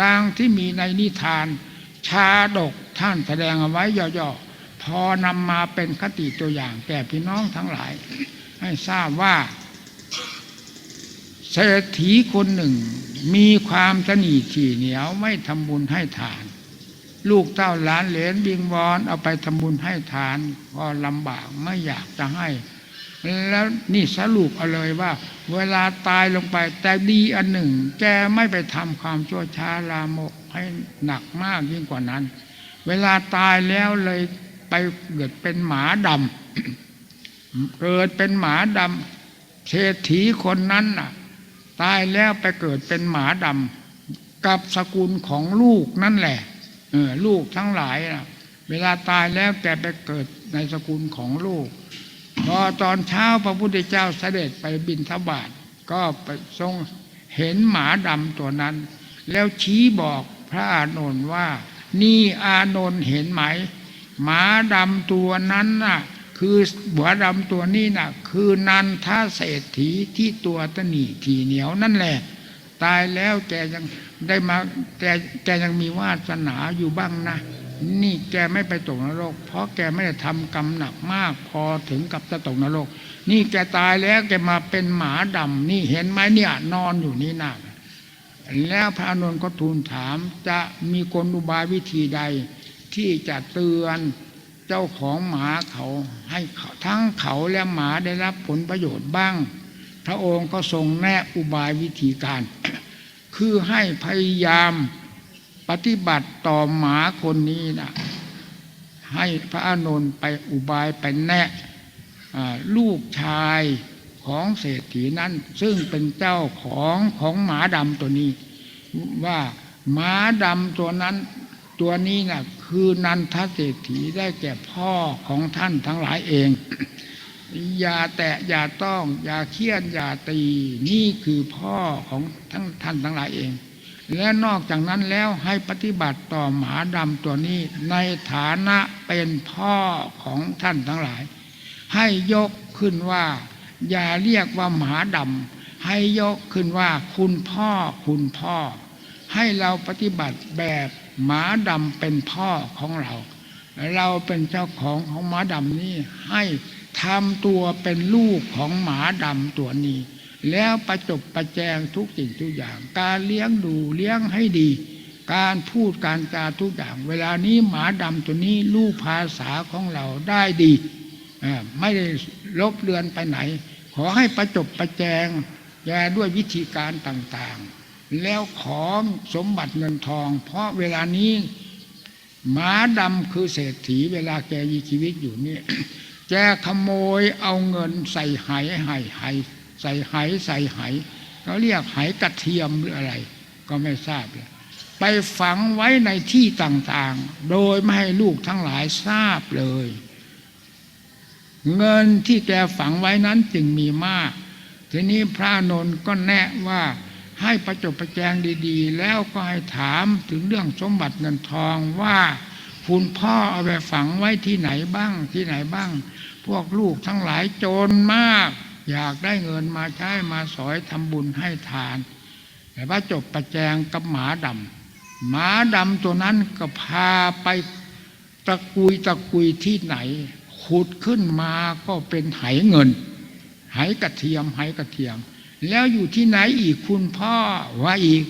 ดังที่มีในนิทาน ชาดกท่านแสดงเอาไว้ย่อๆพอนำมาเป็นคติตัวอย่างแก่พี่น้องทั้งหลาย ให้ทราบว่า เศรษฐีคนหนึ่ง มีความสนีถี่เหนียวไม่ทำบุญให้ทาน ลูกเต้าหลานเหลนบิงวอนเอาไปทำบุญให้ทานก็ลำบากไม่อยากจะให้ แล้วนี่สรุปเอาเลยว่า เวลาตายลงไป แต่ดีอันหนึ่ง แกไม่ไปทำความชั่วช้าลามกให้หนักมากยิ่งกว่านั้น เวลาตายแล้วเลยไปเกิดเป็นหมาดำเกิดเป็นหมาดำเศรษฐีคนนั้นน่ะ ตายแล้วไปเกิดเป็นหมาดำกับสกุลของลูกนั่นแหละเออลูกทั้งหลายนะเวลาตายแล้วแกไปเกิดในสกุลของลูก พอตอนเช้าพระพุทธเจ้าเสด็จไปบินทบาทก็ไปทรงเห็นหมาดำตัวนั้น แล้วชี้บอกพระอานนท์ว่า นี่อานนท์เห็นไหม หมาดำตัวนั้นน่ะ คือหัวดำตัวนี้น่ะ คือนันทเศรษฐีที่ตัวตะหนีทีเหนียวนั่นแหละ ตายแล้วแกยังได้มาแกแกยังมีวาสนาอยู่บ้างนะ นี่แกไม่ไปตกนรก เพราะแกไม่ได้ทำกรรมหนักมากพอถึงกับจะตกนรก นี่แกตายแล้วแกมาเป็นหมาดำนี่เห็นไหมเนี่ยนอนอยู่นี่นะแล้วพระนนท์ก็ทูลถามจะมีกลอุบายวิธีใด ที่จะเตือนเจ้าของหมาเขาให้ทั้งเขาและหมาได้รับผลประโยชน์บ้าง พระองค์ก็ทรงแนะอุบายวิธีการ คือให้พยายาม ปฏิบัติต่อหมาคนนี้นะให้พระอานนท์ไปอุบายไปแนะอ่ลูกชายของเศรษฐีนั้น ซึ่งเป็นเจ้าของของหมาดำตัวนี้ ว่าหมาดำตัวนั้นตัวนี้นะ่ะคือนันทเศรษฐีได้แก่พ่อของท่านทั้งหลายเอง อย่าแตะอย่าต้อง อย่าเคี่ยนอย่าตี นี่คือพ่อของทั้งท่านทั้งหลายเอง และนอกจากนั้นแล้วให้ปฏิบัติต่อหมาดำตัวนี้ในฐานะเป็นพ่อของท่านทั้งหลาย ให้ยกขึ้นว่า อย่าเรียกว่าหมาดำให้ยกขึ้นว่าคุณพ่อคุณพ่อ ให้เราปฏิบัติแบบหมาดำเป็นพ่อของเรา เราเป็นเจ้าของของหมาดำนี้ให้ทำตัวเป็นลูกของหมาดำตัวนี้ แล้วประจบประแจงทุกสิ่งทุกอย่าง การเลี้ยงดูเลี้ยงให้ดี การพูดการจาทุกอย่าง เวลานี้หมาดำตัวนี้ลูกภาษาของเราได้ดีไม่ได้ลบเลือนไปไหน ขอให้ประจบประแจงแกด้วยวิธีการต่างๆ แล้วขอสมบัติเงินทอง เพราะเวลานี้หมาดำคือเศรษฐี เวลาแกมีชีวิตอยู่นี่แกขโมยเอาเงินใส่ไหไหไห ใส่ไหใส่ไหเขาเรียกไหกระเทียมหรืออะไร ก็ไม่ทราบเลยไปฝังไว้ในที่ต่างๆ โดยไม่ให้ลูกทั้งหลายทราบเลย เงินที่แกฝังไว้นั้นจึงมีมาก ทีนี้พระนนท์ก็แนะว่าให้ประจบประแจงดีๆ แล้วก็ให้ถามถึงเรื่องสมบัติเงินทองว่าคุณพ่อเอาไปฝังไว้ที่ไหนบ้างที่ไหนบ้าง พวกลูกทั้งหลายโจรมาก อยากได้เงินมาใช้มาสอยทำบุญให้ทาน แต่ว่าจบประแจงกับหมาดำหมาดำตัวนั้นก็พาไปตะกุยตะกุยที่ไหนขุดขึ้นมาก็เป็นไหเงิน ไหกระเทียมไหกระเทียม แล้วอยู่ที่ไหนอีกคุณพ่อว่าอีก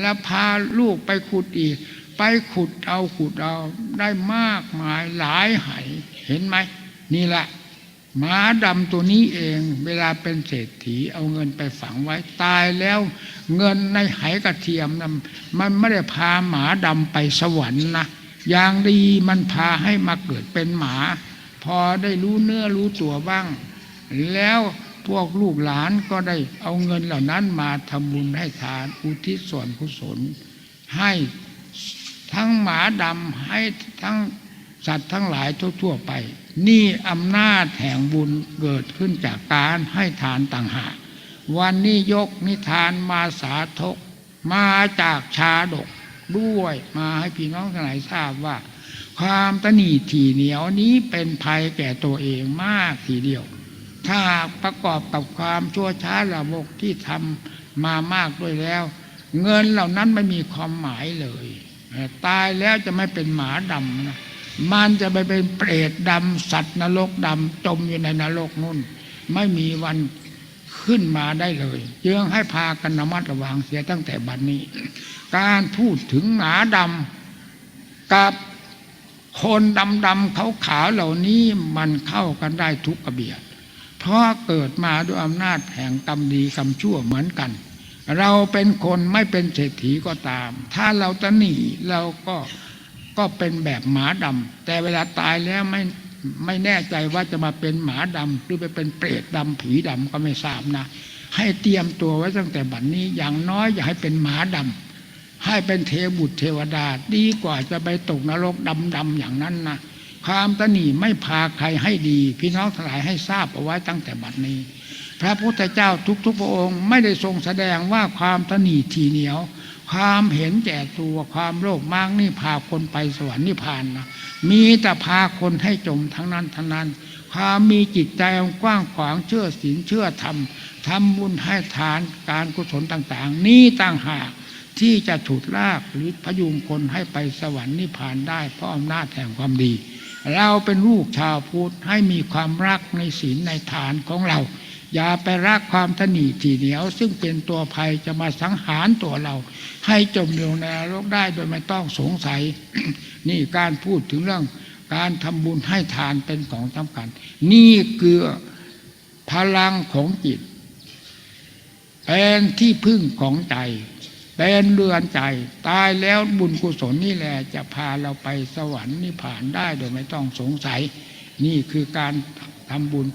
แล้วพาลูกไปขุดอีก ไปขุดเอาขุดเอาได้มากมายหลายไหเห็นไหมนี่แหละ มาดำตัวนี้เอง เวลาเป็นเศรษฐีเอาเงินไปฝังไว้ตายแล้วเงินในไหกระเทียมนะมันไม่ได้พาหมาดำไปสวรรค์นะอย่างดีมันพาให้มาเกิดเป็นหมา พอได้รู้เนื้อรู้ตัวบ้าง แล้วพวกลูกหลานก็ได้เอาเงินเหล่านั้นมาทำบุญให้ทานอุทิศส่วนกุศลให้ทั้งหมาดำให้ทั้ง สัตว์ทั้งหลายทั่วๆไป นี่อำนาจแห่งบุญเกิดขึ้นจากการให้ทานต่างหาก วันนี้ยกนิทานมาสาธกมาจากชาดกด้วยมาให้พี่น้องทั้งหลายทราบว่า ความตนีถี่เหนียวนี้เป็นภัยแก่ตัวเองมากทีเดียว ถ้าประกอบกับความชั่วช้าระบกที่ทำมามากด้วยแล้ว เงินเหล่านั้นไม่มีความหมายเลย ตายแล้วจะไม่เป็นหมาดำนะ มันจะไปเป็นเปรตดำสัตว์นรกดำจมอยู่ในนรกนุ่น ไม่มีวันขึ้นมาได้เลยจึงให้พากันระมัดระวังเสียตั้งแต่บัดนนี้ การพูดถึงหมาดำกับคนดำดำขาวขาวเหล่านี้มันเข้ากันได้ทุกกระเบียด เพราะเกิดมาด้วยอำนาจแห่งกรรมดีกรรมชั่วเหมือนกัน เราเป็นคนไม่เป็นเศรษฐีก็ตาม ถ้าเราตะหนีเราก็ ก็เป็นแบบหมาดำแต่เวลาตายแล้วไม่ไม่แน่ใจว่าจะมาเป็นหมาดำหรือไปเป็นเปรตดำผีดำก็ไม่ทราบนะ ให้เตรียมตัวไว้ตั้งแต่บัดนนี้อย่างน้อยอย่าให้เป็นหมาดำให้เป็นเทบุตรเทวดาดีกว่าจะไปตกนรกดำๆอย่างนั้นนะความตนีไม่พาใครให้ดี พี่น้องทั้งหลายให้ทราบเอาไว้ตั้งแต่บัดนี้ พระพุทธเจ้าทุกๆพระองค์ไม่ได้ทรงแสดงว่าความตนีทีเหนียว ความเห็นแก่ตัวความโลภมากนี่พาคนไปสวรรค์นิพพานนะมีแต่พาคนให้จมทั้งนั้นทั้งนั้น ความมีจิตใจกว้างขวางเชื่อศีลเชื่อธรรมทำบุญให้ทานการกุศลต่างๆ นี่ต่างหากที่จะฉุดลากหรือพยุงคนให้ไปสวรรค์นิพพานได้เพราะอำนาจแห่งความดี เราเป็นลูกชาวพุทธให้มีความรักในศีลในฐานของเรา อย่าไปรักความทนีทีเหนียว ซึ่งเป็นตัวภัยจะมาสังหารตัวเรา ให้จมลงในนรกได้โดยไม่ต้องสงสัย นี่การพูดถึงเรื่องการทำบุญให้ทานเป็นของสำคัญ นี่คือพลังของจิต เป็นที่พึ่งของใจ เป็นเรือนใจ ตายแล้วบุญกุศลนี่แหละจะพาเราไปสวรรค์นิพพานได้โดยไม่ต้องสงสัย นี่คือการทำบุญ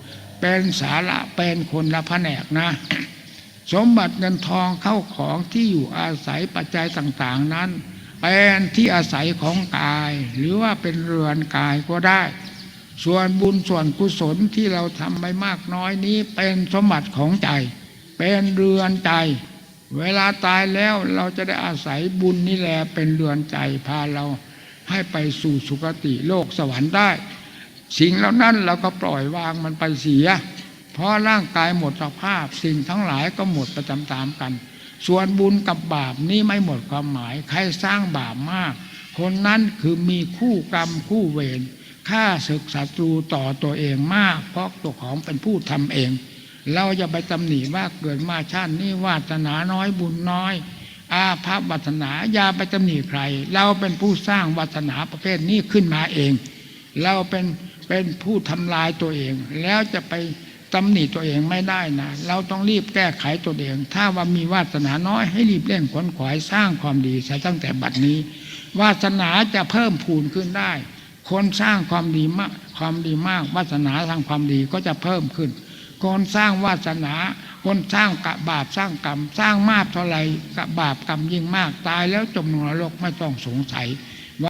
เป็นสาระเป็นคนละแผนกนะ สมบัติเงินทองเข้าของที่อยู่อาศัยปัจจัยต่างๆนั้น เป็นที่อาศัยของกาย หรือว่าเป็นเรือนกายก็ได้ ส่วนบุญส่วนกุศลที่เราทำไปมากน้อยนี้เป็นสมบัติของใจ เป็นเรือนใจ เวลาตายแล้วเราจะได้อาศัยบุญนี่แหละเป็นเรือนใจพาเราให้ไปสู่สุคติโลกสวรรค์ได้ สิ่งเหล่านั้นเราก็ปล่อยวางมันไปเสีย เพราะร่างกายหมดสภาพ สิ่งทั้งหลายก็หมดประจำตามกัน ส่วนบุญกับบาปนี่ไม่หมดความหมาย ใครสร้างบาปมาก คนนั้นคือมีคู่กรรมคู่เวรฆ่าศึกศัตรูต่อตัวเองมาก เพราะตัวของเป็นผู้ทำเอง เราจะไปตำหนิว่าเกิดมาชาตินี้วาสนาน้อยบุญน้อย อาภัพวัฒนาอย่าไปตำหนิใคร เราเป็นผู้สร้างวัฒนาประเภทนี้ขึ้นมาเอง เราเป็น เป็นผู้ทำลายตัวเอง แล้วจะไปตำหนิตัวเองไม่ได้นะเราต้องรีบแก้ไขตัวเอง ถ้าว่ามีวาสนาน้อยให้รีบเร่งขวนขวายสร้างความดีใช้ตั้งแต่บัดนี้ วาสนาจะเพิ่มพูนขึ้นได้ คนสร้างความดีมากความดีมาก วาสนาทางความดีก็จะเพิ่มขึ้น คนสร้างวาสนา คนสร้างกะบาปสร้างกรรม สร้างมากเท่าไหร่กับบาปกรรมยิ่งมากตายแล้วจมนรกไม่ต้องสงสัย